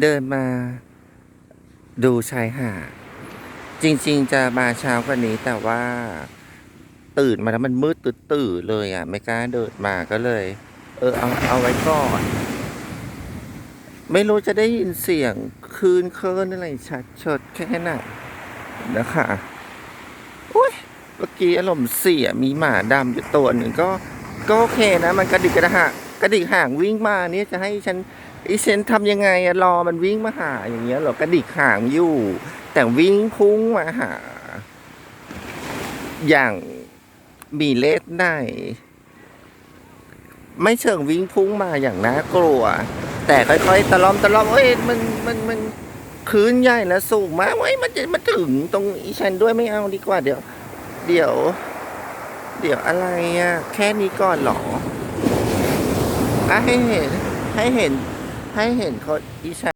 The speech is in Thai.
เดินมาดูชายหาดจริง ๆ จะมาเช้ากว่านี้แต่ว่าตื่นมาแล้วมันมืดตื่นๆเลยอะ ไม่กล้าเดินมาก็เลย เออเอาเอาไว้ก่อน ไม่รู้จะได้ยินเสียงคืนเคลื่อนอะไรชัดเชดแค่ไหนนะคะอุ้ยเมื่อกี้อารมณ์เสียมีหมาดำอยู่ตัวหนึ่งก็ ก็โอเคนะ มันกระดิกกระหางกระดิกห่างวิ่งมาเนี่ยจะให้ฉันอีฉันทำยังไงอะรอมันวิ่งมาหาอย่างเงี้ยหรอกระดิกห่างอยู่ แต่วิ่งพุ่งมาหา อย่างมีเลสในไม่เชิงวิ่งพุ่งมาอย่างน่ากลัว แต่ค่อยๆตะลอมตะลอมเอ้ยมันมันมันคืนใหญ่แล้วสูงมากเอ้ยมันจะมาถึงตรงอีฉันด้วยไม่เอาดีกว่าเดี๋ยว เดี๋ยว เดี๋ยวอะไรอะ แค่นี้ก่อนหรออะให้เห็น ให้เห็น ให้เห็นเขาอีฉัน